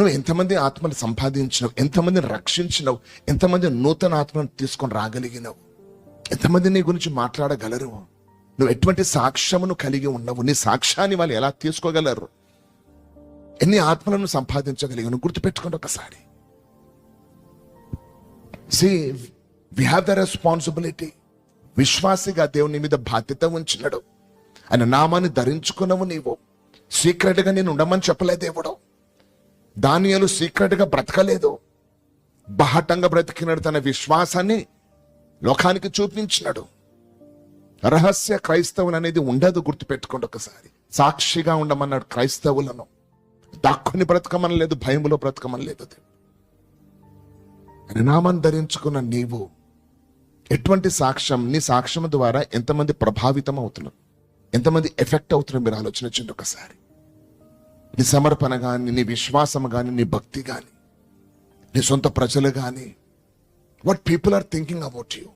నువ్వు ఎంతమంది ఆత్మను సంపాదించినావు? ఎంతమందిని రక్షించినావు? ఎంతమంది నూతన ఆత్మను తీసుకొని రాగలిగినావు? ఎంతమంది నీ గురించి మాట్లాడగలరు? నువ్వు ఎటువంటి సాక్ష్యమును కలిగి ఉన్నావు? నీ సాక్ష్యాన్ని వాళ్ళు ఎలా తీసుకోగలరు? ఎన్ని ఆత్మలను సంపాదించగలిగాను గుర్తుపెట్టుకోండి ఒకసారి. See we have the responsibility విశ్వాసిగా దేవుని మీద బాధ్యత ఉంచినాడు. ఆయన నామాన్ని ధరించుకున్నావు నీవు. సీక్రెట్గా నేను ఉండమని చెప్పలేదు దేవుడు. దానియలు సీక్రెట్గా బ్రతకలేదు. బహటంగా బ్రతికినాడు తన విశ్వాసాన్ని లోకానికి చూపించినాడు. రహస్య క్రైస్తవులు అనేది ఉండదు గుర్తుపెట్టుకోండి ఒకసారి. సాక్షిగా ఉండమన్నాడు క్రైస్తవులను. దాక్కుని బ్రతకమని లేదు భయములో బ్రతకమని లేదు నామం ధరించుకున్న నీవు ఎటువంటి సాక్ష్యం నీ సాక్ష్యం ద్వారా ఎంతమంది ప్రభావితం అవుతున్నారు ఎంతమంది ఎఫెక్ట్ అవుతున్నారు మీరు ఆలోచన ఒకసారి. నీ సమర్పణ కానీ నీ విశ్వాసం కానీ నీ భక్తి కానీ నీ సొంత ప్రజలు కానీ what people are thinking about you